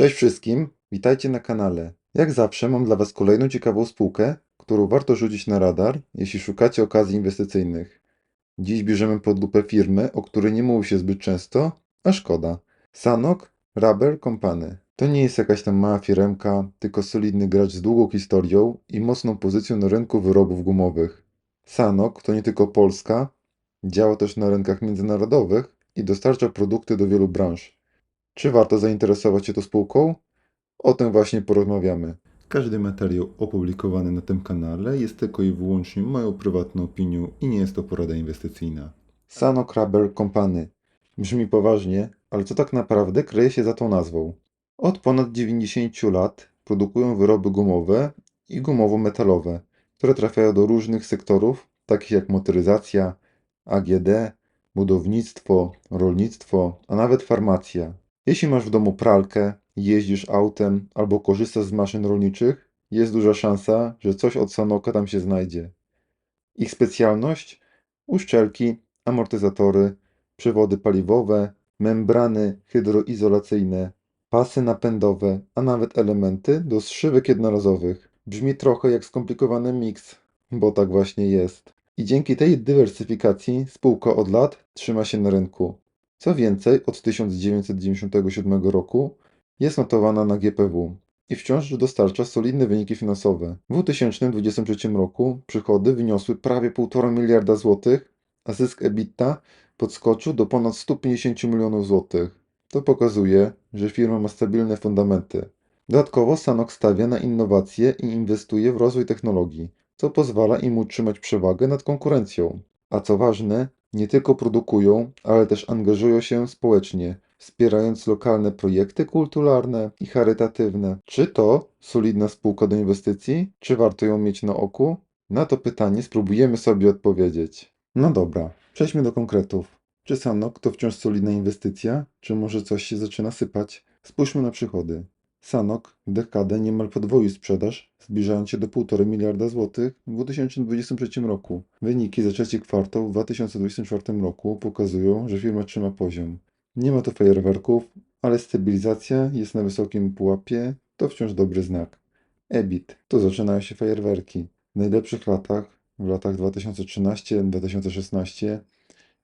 Cześć wszystkim, witajcie na kanale. Jak zawsze mam dla Was kolejną ciekawą spółkę, którą warto rzucić na radar, jeśli szukacie okazji inwestycyjnych. Dziś bierzemy pod lupę firmę, o której nie mówi się zbyt często, a szkoda. Sanok Rubber Company. To nie jest jakaś tam mała firemka, tylko solidny gracz z długą historią i mocną pozycją na rynku wyrobów gumowych. Sanok to nie tylko Polska, działa też na rynkach międzynarodowych i dostarcza produkty do wielu branż. Czy warto zainteresować się tą spółką? O tym właśnie porozmawiamy. Każdy materiał opublikowany na tym kanale jest tylko i wyłącznie moją prywatną opinią i nie jest to porada inwestycyjna. Sanok Rubber Company. Brzmi poważnie, ale co tak naprawdę kryje się za tą nazwą? Od ponad 90 lat produkują wyroby gumowe i gumowo-metalowe, które trafiają do różnych sektorów, takich jak motoryzacja, AGD, budownictwo, rolnictwo, a nawet farmacja. Jeśli masz w domu pralkę, jeździsz autem albo korzystasz z maszyn rolniczych, jest duża szansa, że coś od Sanoka tam się znajdzie. Ich specjalność? Uszczelki, amortyzatory, przewody paliwowe, membrany hydroizolacyjne, pasy napędowe, a nawet elementy do zszywek jednorazowych. Brzmi trochę jak skomplikowany miks, bo tak właśnie jest. I dzięki tej dywersyfikacji spółka od lat trzyma się na rynku. Co więcej, od 1997 roku jest notowana na GPW i wciąż dostarcza solidne wyniki finansowe. W 2023 roku przychody wyniosły prawie 1,5 miliarda złotych, a zysk EBITDA podskoczył do ponad 150 milionów złotych. To pokazuje, że firma ma stabilne fundamenty. Dodatkowo Sanok stawia na innowacje i inwestuje w rozwój technologii, co pozwala im utrzymać przewagę nad konkurencją. A co ważne, nie tylko produkują, ale też angażują się społecznie, wspierając lokalne projekty kulturalne i charytatywne. Czy to solidna spółka do inwestycji? Czy warto ją mieć na oku? Na to pytanie spróbujemy sobie odpowiedzieć. No dobra, przejdźmy do konkretów. Czy Sanok to wciąż solidna inwestycja, czy może coś się zaczyna sypać? Spójrzmy na przychody. Sanok w dekadę niemal podwoił sprzedaż, zbliżając się do 1,5 miliarda złotych w 2023 roku. Wyniki za trzeci kwartał w 2024 roku pokazują, że firma trzyma poziom. Nie ma tu fajerwerków, ale stabilizacja jest na wysokim pułapie, to wciąż dobry znak. EBIT. Tu zaczynają się fajerwerki. W najlepszych latach, w latach 2013-2016,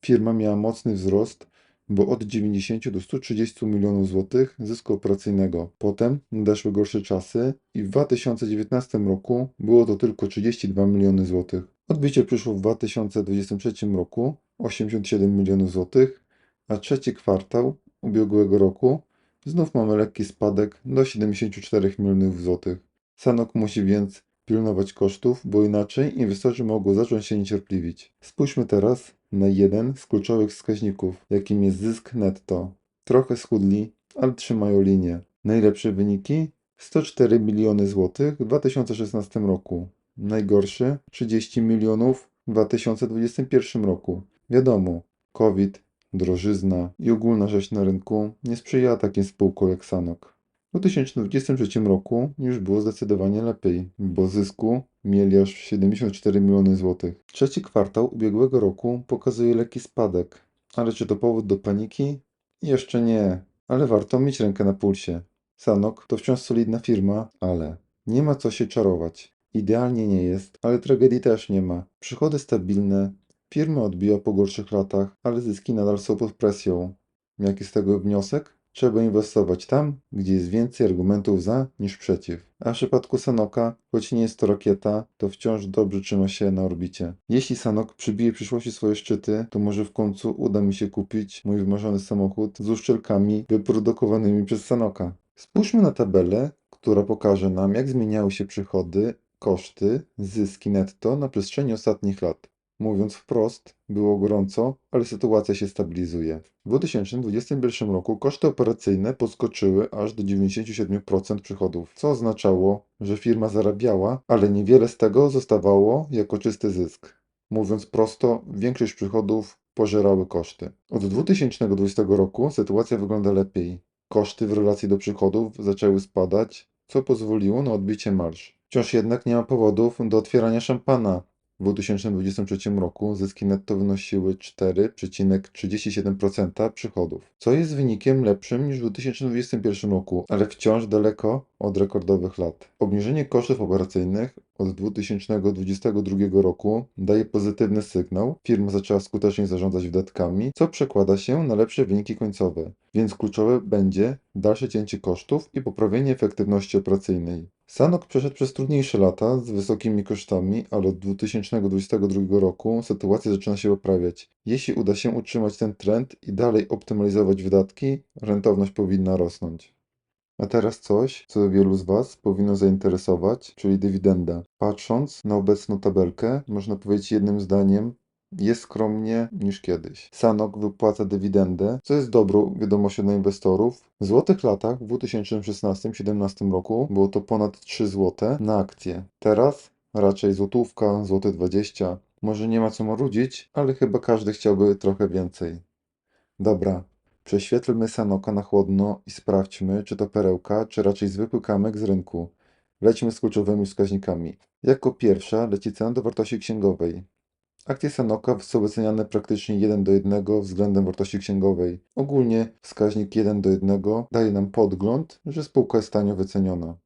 firma miała mocny wzrost bo od 90 do 130 milionów złotych zysku operacyjnego. Potem nadeszły gorsze czasy i w 2019 roku było to tylko 32 miliony złotych. Odbicie przyszło w 2023 roku 87 milionów złotych, a trzeci kwartał ubiegłego roku znów mamy lekki spadek do 74 milionów złotych. Sanok musi więc pilnować kosztów, bo inaczej inwestorzy mogą zacząć się niecierpliwić. Spójrzmy teraz na jeden z kluczowych wskaźników, jakim jest zysk netto. Trochę schudli, ale trzymają linię. Najlepsze wyniki? 104 miliony złotych w 2016 roku. Najgorszy? 30 milionów w 2021 roku. Wiadomo, COVID, drożyzna i ogólna rzecz na rynku nie sprzyjała takim spółkom jak Sanok. W 2023 roku już było zdecydowanie lepiej, bo zysku mieli aż 74 miliony złotych. Trzeci kwartał ubiegłego roku pokazuje lekki spadek, ale czy to powód do paniki? Jeszcze nie, ale warto mieć rękę na pulsie. Sanok to wciąż solidna firma, ale nie ma co się czarować. Idealnie nie jest, ale tragedii też nie ma. Przychody stabilne, firma odbija po gorszych latach, ale zyski nadal są pod presją. Jaki z tego wniosek? Trzeba inwestować tam, gdzie jest więcej argumentów za niż przeciw. A w przypadku Sanoka, choć nie jest to rakieta, to wciąż dobrze trzyma się na orbicie. Jeśli Sanok przybije w przyszłości swoje szczyty, to może w końcu uda mi się kupić mój wymarzony samochód z uszczelkami wyprodukowanymi przez Sanoka. Spójrzmy na tabelę, która pokaże nam, jak zmieniały się przychody, koszty, zyski netto na przestrzeni ostatnich lat. Mówiąc wprost, było gorąco, ale sytuacja się stabilizuje. W 2021 roku koszty operacyjne podskoczyły aż do 97% przychodów, co oznaczało, że firma zarabiała, ale niewiele z tego zostawało jako czysty zysk. Mówiąc prosto, większość przychodów pożerały koszty. Od 2020 roku sytuacja wygląda lepiej. Koszty w relacji do przychodów zaczęły spadać, co pozwoliło na odbicie marsz. Wciąż jednak nie ma powodów do otwierania szampana, W 2023 roku zyski netto wynosiły 4,37% przychodów, co jest wynikiem lepszym niż w 2021 roku, ale wciąż daleko od rekordowych lat. Obniżenie kosztów operacyjnych od 2022 roku daje pozytywny sygnał. Firma zaczęła skutecznie zarządzać wydatkami, co przekłada się na lepsze wyniki końcowe, więc kluczowe będzie dalsze cięcie kosztów i poprawienie efektywności operacyjnej. Sanok przeszedł przez trudniejsze lata z wysokimi kosztami, ale od 2022 roku sytuacja zaczyna się poprawiać. Jeśli uda się utrzymać ten trend i dalej optymalizować wydatki, rentowność powinna rosnąć. A teraz coś, co wielu z Was powinno zainteresować, czyli dywidenda. Patrząc na obecną tabelkę, można powiedzieć jednym zdaniem, jest skromnie niż kiedyś. Sanok wypłaca dywidendę, co jest dobrą wiadomością dla inwestorów. W złotych latach w 2016-2017 roku było to ponad 3 zł na akcję. Teraz raczej złotówka, złoty 20. Może nie ma co marudzić, ale chyba każdy chciałby trochę więcej. Dobra, prześwietlmy Sanoka na chłodno i sprawdźmy, czy to perełka, czy raczej zwykły kamyk z rynku. Lećmy z kluczowymi wskaźnikami. Jako pierwsza leci cena do wartości księgowej. Akcje Sanoka są wyceniane praktycznie 1 do 1 względem wartości księgowej. Ogólnie wskaźnik 1 do 1 daje nam podgląd, że spółka jest tanio wyceniona.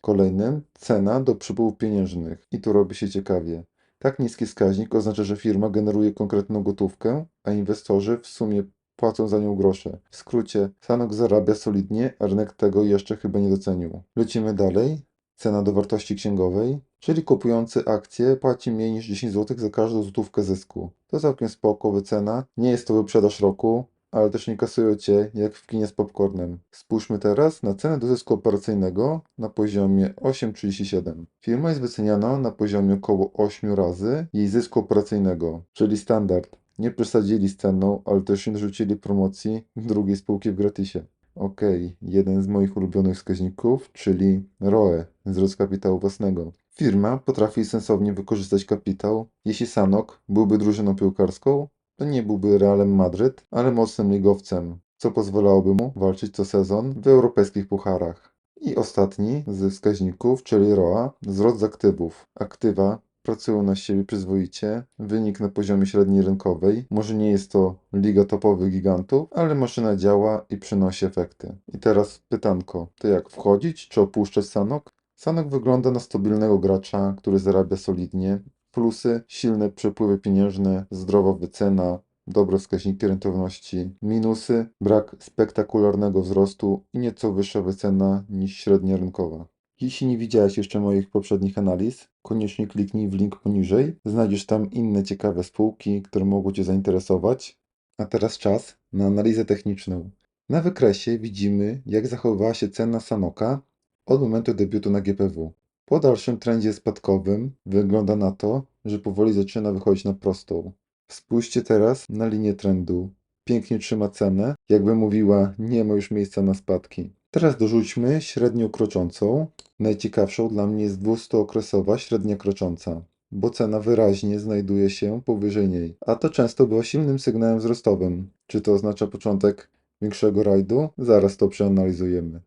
Kolejnym cena do przepływów pieniężnych. I tu robi się ciekawie. Tak niski wskaźnik oznacza, że firma generuje konkretną gotówkę, a inwestorzy w sumie płacą za nią grosze. W skrócie, Sanok zarabia solidnie, a rynek tego jeszcze chyba nie docenił. Lecimy dalej. Cena do wartości księgowej, czyli kupujący akcje płaci mniej niż 10 zł za każdą złotówkę zysku. To całkiem spoko wycena. Nie jest to wyprzedaż roku, ale też nie kasują cię jak w kinie z popcornem. Spójrzmy teraz na cenę do zysku operacyjnego na poziomie 8,37. Firma jest wyceniana na poziomie około 8 razy jej zysku operacyjnego, czyli standard. Nie przesadzili z ceną, ale też nie rzucili promocji drugiej spółki w gratisie. Ok, jeden z moich ulubionych wskaźników, czyli ROE, wzrost kapitału własnego. Firma potrafi sensownie wykorzystać kapitał. Jeśli Sanok byłby drużyną piłkarską, to nie byłby Realem Madryt, ale mocnym ligowcem, co pozwalałoby mu walczyć co sezon w europejskich pucharach. I ostatni ze wskaźników, czyli ROA, wzrost aktywów. Aktywa pracują na siebie przyzwoicie, wynik na poziomie średniej rynkowej. Może nie jest to liga topowych gigantów, ale maszyna działa i przynosi efekty. I teraz pytanko, to jak wchodzić czy opuszczać Sanok? Sanok wygląda na stabilnego gracza, który zarabia solidnie. Plusy, silne przepływy pieniężne, zdrowa wycena, dobre wskaźniki rentowności. Minusy, brak spektakularnego wzrostu i nieco wyższa wycena niż średnia rynkowa. Jeśli nie widziałeś jeszcze moich poprzednich analiz, koniecznie kliknij w link poniżej. Znajdziesz tam inne ciekawe spółki, które mogą Cię zainteresować. A teraz czas na analizę techniczną. Na wykresie widzimy, jak zachowywała się cena Sanoka od momentu debiutu na GPW. Po dalszym trendzie spadkowym wygląda na to, że powoli zaczyna wychodzić na prostą. Spójrzcie teraz na linię trendu. Pięknie trzyma cenę, jakby mówiła, nie ma już miejsca na spadki. Teraz dorzućmy średnią kroczącą. Najciekawszą dla mnie jest 200-okresowa średnia krocząca, bo cena wyraźnie znajduje się powyżej niej, a to często była silnym sygnałem wzrostowym. Czy to oznacza początek większego rajdu? Zaraz to przeanalizujemy.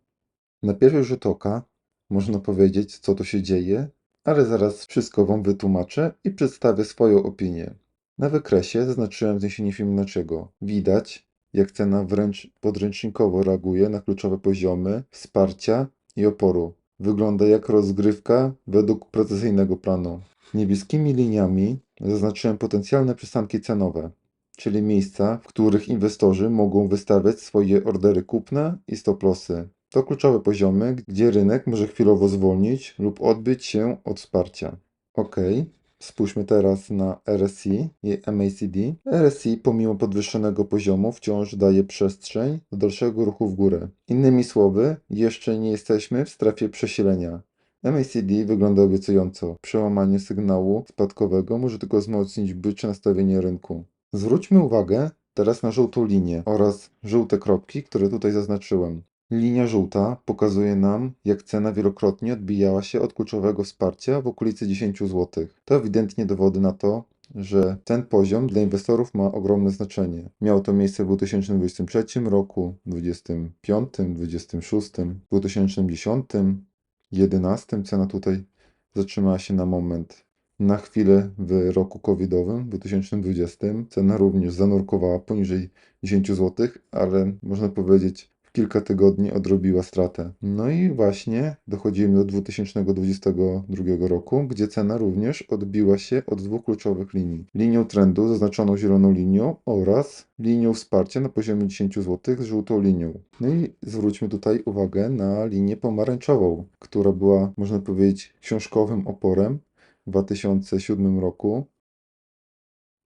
Na pierwszy rzut oka można powiedzieć, co tu się dzieje, ale zaraz wszystko Wam wytłumaczę i przedstawię swoją opinię. Na wykresie zaznaczyłem zniesienie Fibonacciego. Widać, jak cena wręcz podręcznikowo reaguje na kluczowe poziomy wsparcia i oporu. Wygląda jak rozgrywka według precyzyjnego planu. Niebieskimi liniami zaznaczyłem potencjalne przystanki cenowe, czyli miejsca, w których inwestorzy mogą wystawiać swoje ordery kupne i stop lossy. To kluczowe poziomy, gdzie rynek może chwilowo zwolnić lub odbyć się od wsparcia. Ok, spójrzmy teraz na RSI i MACD. RSI pomimo podwyższonego poziomu wciąż daje przestrzeń do dalszego ruchu w górę. Innymi słowy, jeszcze nie jesteśmy w strefie przesilenia. MACD wygląda obiecująco. Przełamanie sygnału spadkowego może tylko wzmocnić bycze nastawienie rynku. Zwróćmy uwagę teraz na żółtą linię oraz żółte kropki, które tutaj zaznaczyłem. Linia żółta pokazuje nam, jak cena wielokrotnie odbijała się od kluczowego wsparcia w okolicy 10 zł. To ewidentnie dowody na to, że ten poziom dla inwestorów ma ogromne znaczenie. Miało to miejsce w 2023 roku, 2025, 2026, 2010, 2011 cena tutaj zatrzymała się na moment. Na chwilę w roku covidowym, 2020, cena również zanurkowała poniżej 10 zł, ale można powiedzieć kilka tygodni odrobiła stratę. No i właśnie dochodzimy do 2022 roku, gdzie cena również odbiła się od dwóch kluczowych linii. Linią trendu zaznaczoną zieloną linią oraz linią wsparcia na poziomie 10 zł z żółtą linią. No i zwróćmy tutaj uwagę na linię pomarańczową, która była, można powiedzieć, książkowym oporem w 2007 roku.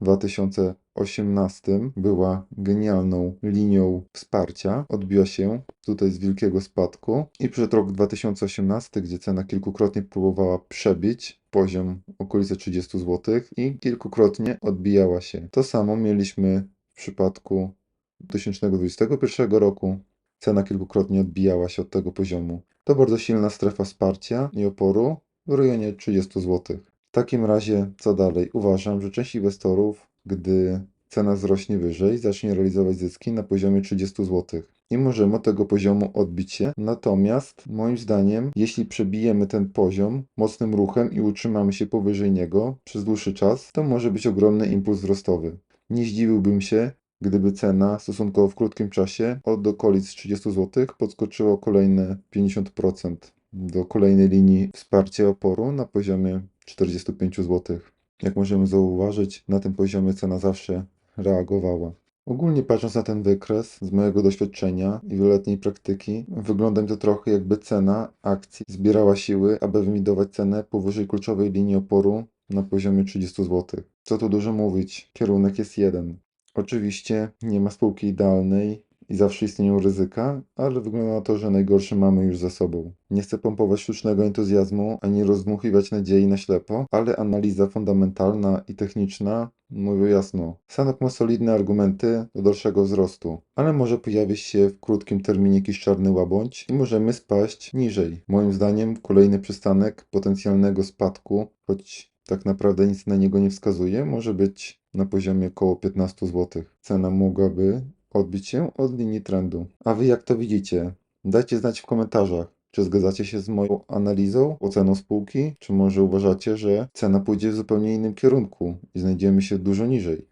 2000 XVIII była genialną linią wsparcia, odbiła się tutaj z wielkiego spadku i przed rok 2018, gdzie cena kilkukrotnie próbowała przebić poziom okolice 30 zł i kilkukrotnie odbijała się. To samo mieliśmy w przypadku 2021 roku. Cena kilkukrotnie odbijała się od tego poziomu. To bardzo silna strefa wsparcia i oporu w rejonie 30 zł. W takim razie, co dalej? Uważam, że część inwestorów gdy cena wzrośnie wyżej, zacznie realizować zyski na poziomie 30 zł. Nie możemy od tego poziomu odbić się, natomiast moim zdaniem, jeśli przebijemy ten poziom mocnym ruchem i utrzymamy się powyżej niego przez dłuższy czas, to może być ogromny impuls wzrostowy. Nie zdziwiłbym się, gdyby cena stosunkowo w krótkim czasie od okolic 30 zł podskoczyła o kolejne 50% do kolejnej linii wsparcia oporu na poziomie 45 zł. Jak możemy zauważyć, na tym poziomie cena zawsze reagowała. Ogólnie patrząc na ten wykres, z mojego doświadczenia i wieloletniej praktyki, wygląda mi to trochę jakby cena akcji zbierała siły, aby wymitować cenę powyżej kluczowej linii oporu na poziomie 30 zł. Co tu dużo mówić, kierunek jest jeden. Oczywiście nie ma spółki idealnej i zawsze istnieją ryzyka, ale wygląda na to, że najgorsze mamy już za sobą. Nie chcę pompować sztucznego entuzjazmu ani rozdmuchiwać nadziei na ślepo, ale analiza fundamentalna i techniczna mówią jasno. Sanok ma solidne argumenty do dalszego wzrostu, ale może pojawić się w krótkim terminie jakiś czarny łabędź i możemy spaść niżej. Moim zdaniem kolejny przystanek potencjalnego spadku, choć tak naprawdę nic na niego nie wskazuje, może być na poziomie około 15 zł. Cena mogłaby odbić się od linii trendu. A wy jak to widzicie? Dajcie znać w komentarzach. Czy zgadzacie się z moją analizą, oceną spółki, czy może uważacie, że cena pójdzie w zupełnie innym kierunku i znajdziemy się dużo niżej?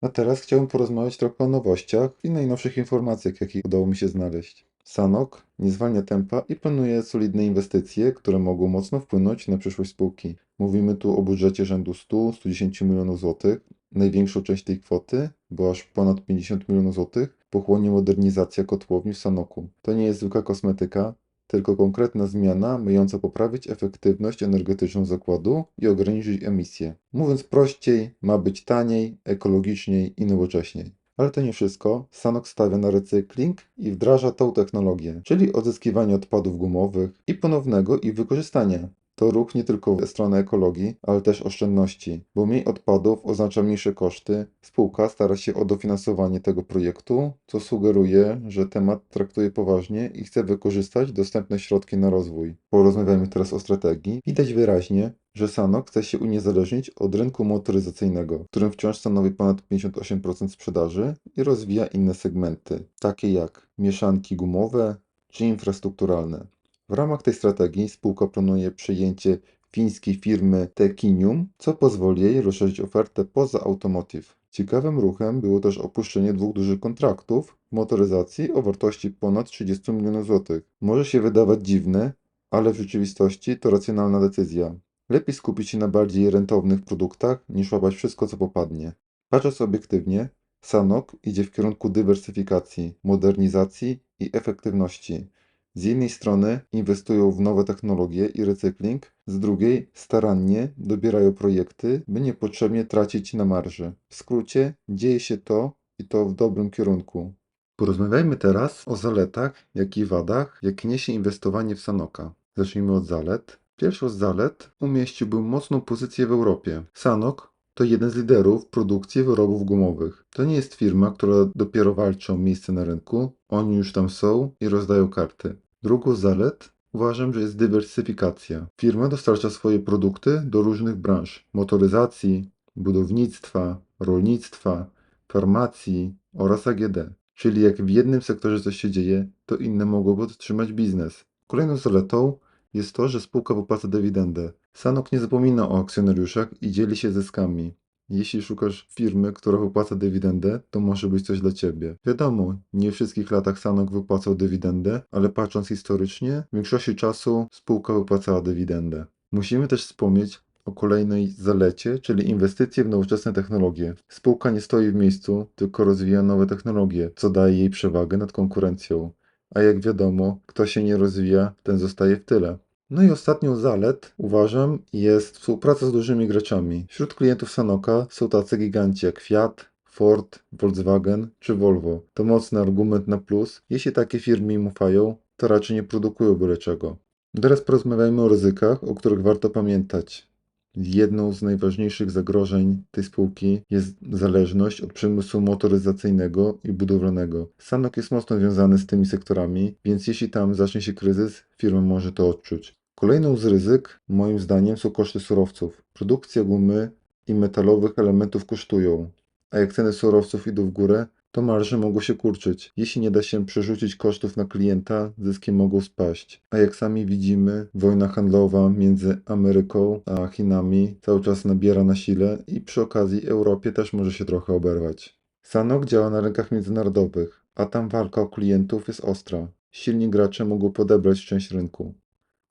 A teraz chciałbym porozmawiać trochę o nowościach i najnowszych informacjach, jakie udało mi się znaleźć. Sanok nie zwalnia tempa i planuje solidne inwestycje, które mogą mocno wpłynąć na przyszłość spółki. Mówimy tu o budżecie rzędu 100-110 milionów złotych. Największą część tej kwoty, bo aż ponad 50 milionów złotych, pochłonie modernizacja kotłowni w Sanoku. To nie jest zwykła kosmetyka, tylko konkretna zmiana mająca poprawić efektywność energetyczną zakładu i ograniczyć emisje. Mówiąc prościej, ma być taniej, ekologiczniej i nowocześniej. Ale to nie wszystko. Sanok stawia na recykling i wdraża tą technologię, czyli odzyskiwanie odpadów gumowych i ponownego ich wykorzystania. To ruch nie tylko w stronę ekologii, ale też oszczędności, bo mniej odpadów oznacza mniejsze koszty. Spółka stara się o dofinansowanie tego projektu, co sugeruje, że temat traktuje poważnie i chce wykorzystać dostępne środki na rozwój. Porozmawiajmy teraz o strategii. Widać wyraźnie, że Sanok chce się uniezależnić od rynku motoryzacyjnego, którym wciąż stanowi ponad 58% sprzedaży i rozwija inne segmenty, takie jak mieszanki gumowe czy infrastrukturalne. W ramach tej strategii spółka planuje przejęcie fińskiej firmy Tekinium, co pozwoli jej rozszerzyć ofertę poza automotive. Ciekawym ruchem było też opuszczenie dwóch dużych kontraktów w motoryzacji o wartości ponad 30 milionów złotych. Może się wydawać dziwne, ale w rzeczywistości to racjonalna decyzja. Lepiej skupić się na bardziej rentownych produktach, niż łapać wszystko, co popadnie. Patrząc obiektywnie, Sanok idzie w kierunku dywersyfikacji, modernizacji i efektywności. Z jednej strony inwestują w nowe technologie i recykling, z drugiej starannie dobierają projekty, by niepotrzebnie tracić na marży. W skrócie, dzieje się to i to w dobrym kierunku. Porozmawiajmy teraz o zaletach, jak i wadach, jakie niesie inwestowanie w Sanoka. Zacznijmy od zalet. Pierwszą z zalet umieściłbym mocną pozycję w Europie. Sanok to jeden z liderów produkcji wyrobów gumowych. To nie jest firma, która dopiero walczy o miejsce na rynku. Oni już tam są i rozdają karty. Drugą zalet uważam, że jest dywersyfikacja. Firma dostarcza swoje produkty do różnych branż: motoryzacji, budownictwa, rolnictwa, farmacji oraz AGD. Czyli jak w jednym sektorze coś się dzieje, to inne mogą podtrzymać biznes. Kolejną zaletą jest to, że spółka wypłaca dywidendę. Sanok nie zapomina o akcjonariuszach i dzieli się zyskami. Jeśli szukasz firmy, która wypłaca dywidendę, to może być coś dla Ciebie. Wiadomo, nie w wszystkich latach Sanok wypłacał dywidendę, ale patrząc historycznie, w większości czasu spółka wypłacała dywidendę. Musimy też wspomnieć o kolejnej zalecie, czyli inwestycje w nowoczesne technologie. Spółka nie stoi w miejscu, tylko rozwija nowe technologie, co daje jej przewagę nad konkurencją. A jak wiadomo, kto się nie rozwija, ten zostaje w tyle. No i ostatnią zalet, uważam, jest współpraca z dużymi graczami. Wśród klientów Sanoka są tacy giganci jak Fiat, Ford, Volkswagen czy Volvo. To mocny argument na plus. Jeśli takie firmy im ufają, to raczej nie produkują byle czego. Teraz porozmawiajmy o ryzykach, o których warto pamiętać. Jedną z najważniejszych zagrożeń tej spółki jest zależność od przemysłu motoryzacyjnego i budowlanego. Sanok jest mocno związany z tymi sektorami, więc jeśli tam zacznie się kryzys, firma może to odczuć. Kolejną z ryzyk, moim zdaniem, są koszty surowców. Produkcja gumy i metalowych elementów kosztują, a jak ceny surowców idą w górę, to marże mogą się kurczyć. Jeśli nie da się przerzucić kosztów na klienta, zyski mogą spaść. A jak sami widzimy, wojna handlowa między Ameryką a Chinami cały czas nabiera na sile i przy okazji Europie też może się trochę oberwać. Sanok działa na rynkach międzynarodowych, a tam walka o klientów jest ostra. Silni gracze mogą podebrać część rynku.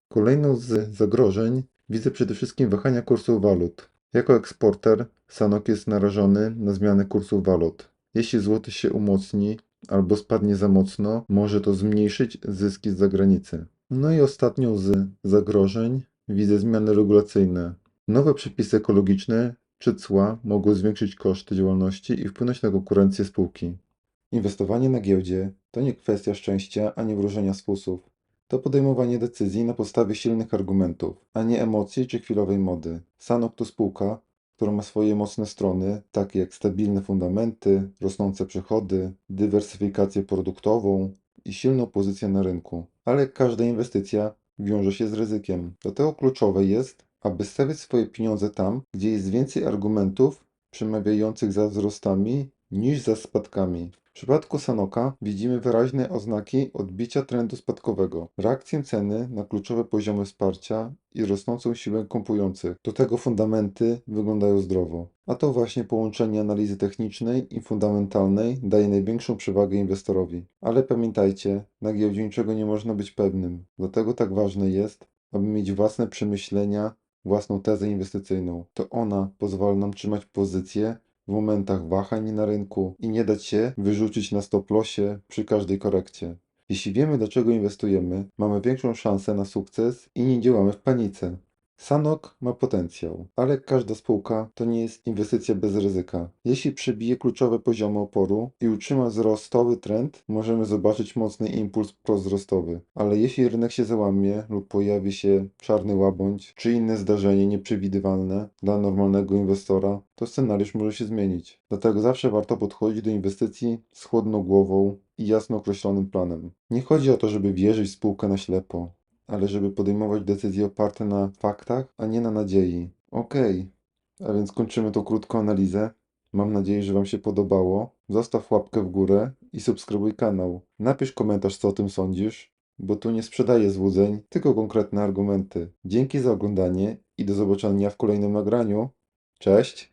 Kolejną z zagrożeń widzę przede wszystkim wahania kursów walut. Jako eksporter Sanok jest narażony na zmiany kursów walut. Jeśli złoty się umocni albo spadnie za mocno, może to zmniejszyć zyski z zagranicy. No i ostatnią z zagrożeń widzę zmiany regulacyjne. Nowe przepisy ekologiczne czy cła mogą zwiększyć koszty działalności i wpłynąć na konkurencję spółki. Inwestowanie na giełdzie to nie kwestia szczęścia ani wróżenia z fusów. To podejmowanie decyzji na podstawie silnych argumentów, a nie emocji czy chwilowej mody. Sanok to spółka, która ma swoje mocne strony, takie jak stabilne fundamenty, rosnące przychody, dywersyfikację produktową i silną pozycję na rynku. Ale każda inwestycja wiąże się z ryzykiem. Dlatego kluczowe jest, aby stawiać swoje pieniądze tam, gdzie jest więcej argumentów przemawiających za wzrostami niż za spadkami. W przypadku Sanoka widzimy wyraźne oznaki odbicia trendu spadkowego, reakcję ceny na kluczowe poziomy wsparcia i rosnącą siłę kupujących. Do tego fundamenty wyglądają zdrowo. A to właśnie połączenie analizy technicznej i fundamentalnej daje największą przewagę inwestorowi. Ale pamiętajcie, na giełdzie niczego nie można być pewnym. Dlatego tak ważne jest, aby mieć własne przemyślenia, własną tezę inwestycyjną. To ona pozwala nam trzymać pozycję w momentach wahań na rynku i nie dać się wyrzucić na stop lossie przy każdej korekcie. Jeśli wiemy, dlaczego inwestujemy, mamy większą szansę na sukces i nie działamy w panice. Sanok ma potencjał, ale każda spółka to nie jest inwestycja bez ryzyka. Jeśli przebije kluczowe poziomy oporu i utrzyma wzrostowy trend, możemy zobaczyć mocny impuls prowzrostowy. Ale jeśli rynek się załamie lub pojawi się czarny łabędź czy inne zdarzenie nieprzewidywalne dla normalnego inwestora, to scenariusz może się zmienić. Dlatego zawsze warto podchodzić do inwestycji z chłodną głową i jasno określonym planem. Nie chodzi o to, żeby wierzyć w spółkę na ślepo ale żeby podejmować decyzje oparte na faktach, a nie na nadziei. Okej, a więc kończymy tą krótką analizę. Mam nadzieję, że Wam się podobało. Zostaw łapkę w górę i subskrybuj kanał. Napisz komentarz, co o tym sądzisz, bo tu nie sprzedaję złudzeń, tylko konkretne argumenty. Dzięki za oglądanie i do zobaczenia w kolejnym nagraniu. Cześć!